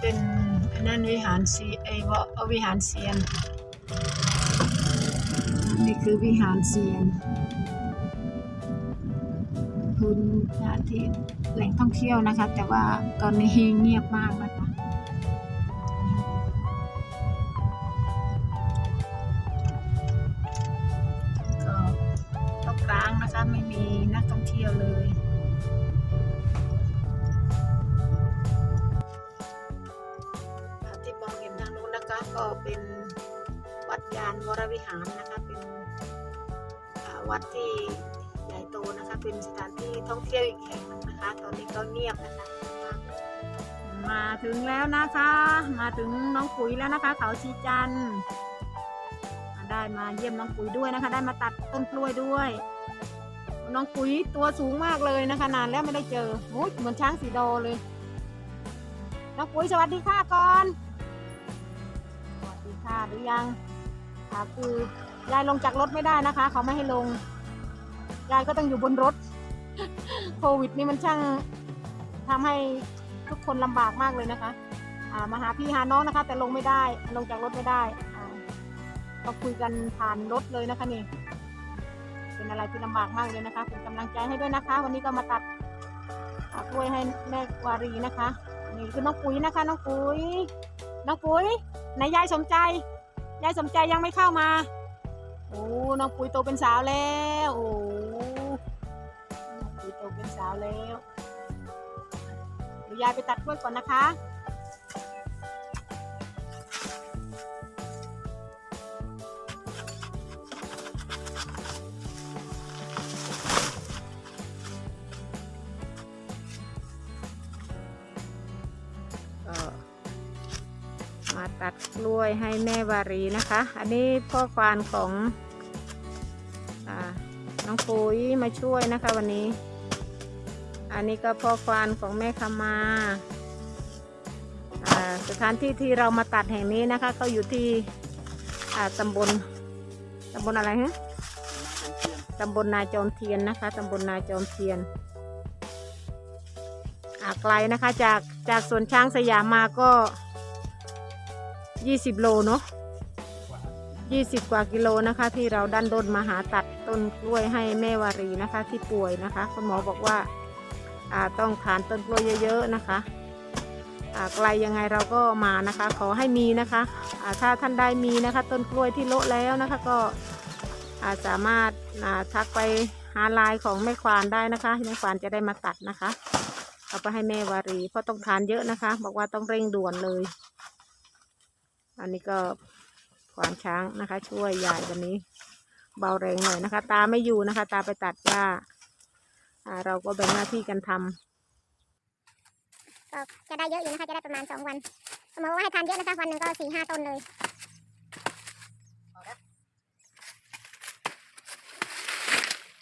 เป็นนั่นวิหารเซีไอวะวิหารเซียน นี่คือวิหารเซียนพื้นที่แหล่งท่องเที่ยวนะคะ แต่ว่าตอนนี้เงียบมากนะคะก็รกร้างนะคะไม่มีนักท่องเที่ยวเลย ก็เป็นวัดยานวรวิหารนะคะ เป็นวัดที่ใหญ่โตนะคะ เป็นสถานที่ท่องเที่ยวอีกแห่งนะคะ ตอนนี้ก็เงียบนะคะ มาถึงแล้วนะคะ มาถึงน้องปุ๋ยแล้วนะคะ เขาชีจันได้มาเยี่ยมน้องปุ๋ยด้วยนะคะ ได้มาตัดต้นกล้วยด้วย น้องปุ๋ยตัวสูงมากเลยนะคะ นานแล้วไม่ได้เจอโอ้ยเหมือนช้างสีโดเลย น้องปุ๋ยสวัสดีค่ะก่อน ค่ะ หรือยังค่ะคือยายลงจากรถไม่ได้นะคะ เขาไม่ให้ลง ยายก็ต้องอยู่บนรถ โควิดนี่มันช่างทำให้ทุกคนลำบากมากเลยนะคะอ่ามาหาพี่หาน้องนะคะ แต่ลงไม่ได้ ลงจากรถไม่ได้อ่าคุยกันผ่านรถเลยนะคะนี่ เป็นอะไรที่ลำบากมากเลยนะคะเป็นกำลังใจให้ด้วยนะคะ วันนี้ก็มาตัดกล้วยให้แม่วารีนะคะ นี่คือน้องปุ๋ยนะคะ น้องปุ๋ย น้องปุ๋ย ไหนยายสมใจ ยายสมใจยังไม่เข้ามา โอ้ น้องปุ๋ยโตเป็นสาวแล้ว โอ้น้องปุ๋ยโตเป็นสาวแล้วเดี๋ยวยายไปตัดกล้วยก่อนนะคะ ตัดกล้วยให้แม่วารีนะคะ อันนี้พ่อควานของอน้องปุ๋ยมาช่วยนะคะวันนี้ อันนี้ก็พ่อควานของแม่คำมาอ่าสถานที่ที่เรามาตัดแห่งนี้นะคะก็อยู่ที่อ่าตำบลตำบลอะไรฮะตำบลนาจอมเทียนนะคะตำบลนาจอมเทียนไกลนะคะจากจากสวนช้างสยามมาก็ ยี่สิโลเนาะยี่สิบกว่ากิโลนะคะ ที่เราดันด้นมาหาตัดต้นกล้วยให้แม่วารีนะคะ ที่ป่วยนะคะคุณหมอบอกว่าาต้องทานต้นกล้วยเยอะๆนะคะไกลยังไงเราก็มานะคะ ขอให้มีนะคะถ้าท่านใดมีนะคะ ต้นกล้วยที่โละแล้วนะคะก็สามารถาทักไปหาลน์ของแม่ควานได้นะคะแม่ควานจะได้มาตัดนะคะ เอาไปให้แม่วารีเพราะต้องทานเยอะนะคะ บอกว่าต้องเร่งด่วนเลย อันนี้ก็ควานช้างนะคะ ช่วยยายวันนี้ เบาแรงหน่อยนะคะ ตาไม่อยู่นะคะ ตาไปตัดหญ้าอ่าเราก็แบ่งหน้าที่กันทำก็จะได้เยอะอยู่นะคะ จะได้ประมาณสองวันสมมติว่าให้ทานเยอะนะคะ วันหนึ่งก็สี่ห้าต้นเลย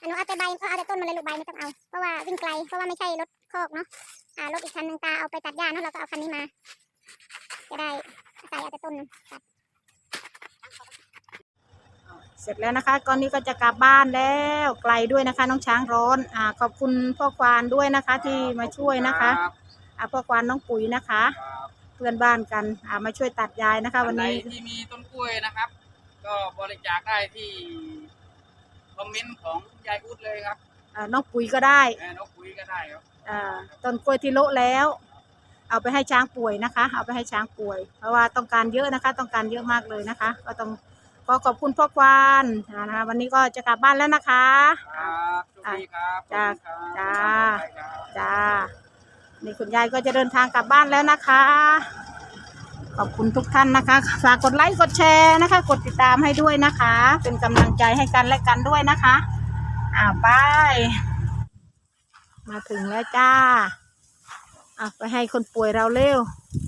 อันนู้นเอาแต่ใบก็เอาแต่ต้นมาเลยลูกใบไม่ต้องเอา เพราะว่าวิ่งไกล เพราะว่าไม่ใช่รถคอกเนาะ อ่ารถอีกคันหนึ่งตาเอาไปตัดหญ้าเนาะเราก็เอาคันนี้มา จะได้ใส่ เอาแต่ต้นตัดเสร็จแล้วนะคะก่อนนี้ก็จะกลับบ้านแล้วไกลด้วยนะคะ น้องช้างร้อนอ่าขอบคุณพ่อควานด้วยนะคะ ที่มาช่วยนะคะอ่าพ่อควานน้องปุ๋ยนะคะ เพื่อนบ้านกันอ่ามาช่วยตัดยายนะคะ วันท่านี้ใดที่มีต้นกล้วยนะครับ ก็บริจาคได้ที่คอมเมนต์ของยายอุดเลยครับอ่าน้องปุ๋ยก็ได้แม่นกคุยก็ได้ครับอ่าต้นกล้วยที่โละแล้ว เอาไปให้ช้างป่วยนะคะ เอาไปให้ช้างป่วย เพราะว่าต้องการเยอะนะคะ ต้องการเยอะมากเลยนะคะ ก็ต้องขอขอบคุณพ่อควานอ่านะคะ วันนี้ก็จะกลับบ้านแล้วนะคะครับโชคดีครับจ้าขอบคุณครับจ้าครับจ้านี่คุณยายก็จะเดินทางกลับบ้านแล้วนะคะ ขอบคุณทุกท่านนะคะ ฝากกดไลค์กดแชร์นะคะ กดติดตามให้ด้วยนะคะ เป็นกำลังใจให้กันและกันด้วยนะคะอ่าบายมาถึงแล้วจ้า เอาไปให้คนป่วยเราเร็ว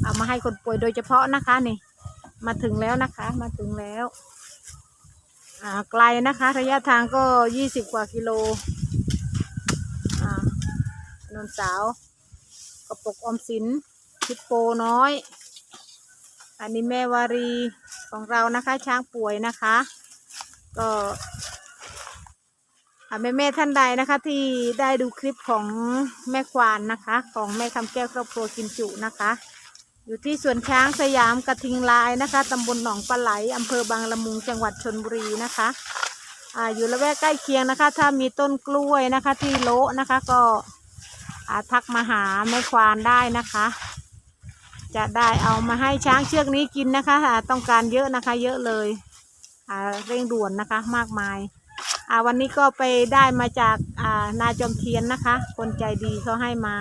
เอามาให้คนป่วยโดยเฉพาะนะคะนี่ มาถึงแล้วนะคะ มาถึงแล้วอ่าไกลนะคะ ระยะทางก็ยี่สิบกว่ากิโลอ่านนสาวกระปกออมสินชิปโปน้อย อันนี้แม่วารีของเรานะคะ ช้างป่วยนะคะ ก็ แม่แม่ๆท่านใดนะคะ ที่ได้ดูคลิปของแม่ควานนะคะ ของแม่คำแก้วครอบครัวกินจุนะคะ อยู่ที่สวนช้างสยามกระทิงลายนะคะตำบลหนองปลาไหลอำเภอบางละมุงจังหวัดชนบุรีนะคะอ่าอยู่ละแวกใกล้เคียงนะคะ ถ้ามีต้นกล้วยนะคะ ที่โละนะคะ ก็อ่าทักมาหาแม่ควานได้นะคะ จะได้เอามาให้ช้างเชือกนี้กินนะคะอ่าต้องการเยอะนะคะ เยอะเลยอ่าเร่งด่วนนะคะมากมาย อ่าวันนี้ก็ไปได้มาจากอ่านาจอมเทียนนะคะ คนใจดีเขาให้มา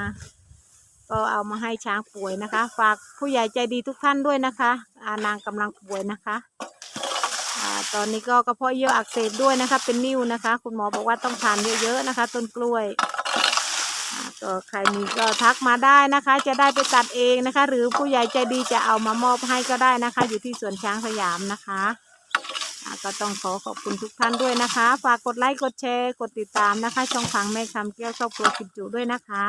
ก็เอามาให้ช้างป่วยนะคะ ฝากผู้ใหญ่ใจดีทุกท่านด้วยนะคะอ่านางกำลังป่วยนะคะอ่าตอนนี้ก็กระเพาะเยื่ออักเสบด้วยนะคะ เป็นนิ่วนะคะ คุณหมอบอกว่าต้องทานเยอะๆนะคะ ต้นกล้วยก็ใครมีก็ทักมาได้นะคะ จะได้ไปตัดเองนะคะ หรือผู้ใหญ่ใจดีจะเอามามอบให้ก็ได้นะคะ อยู่ที่สวนช้างสยามนะคะ ก็ต้องขอขอบคุณทุกท่านด้วยนะคะ ฝากกดไลค์กดแชร์ กดติดตามนะคะ ช่องทางแม่คำแก้วครอบครัวกิจจุด้วยนะคะ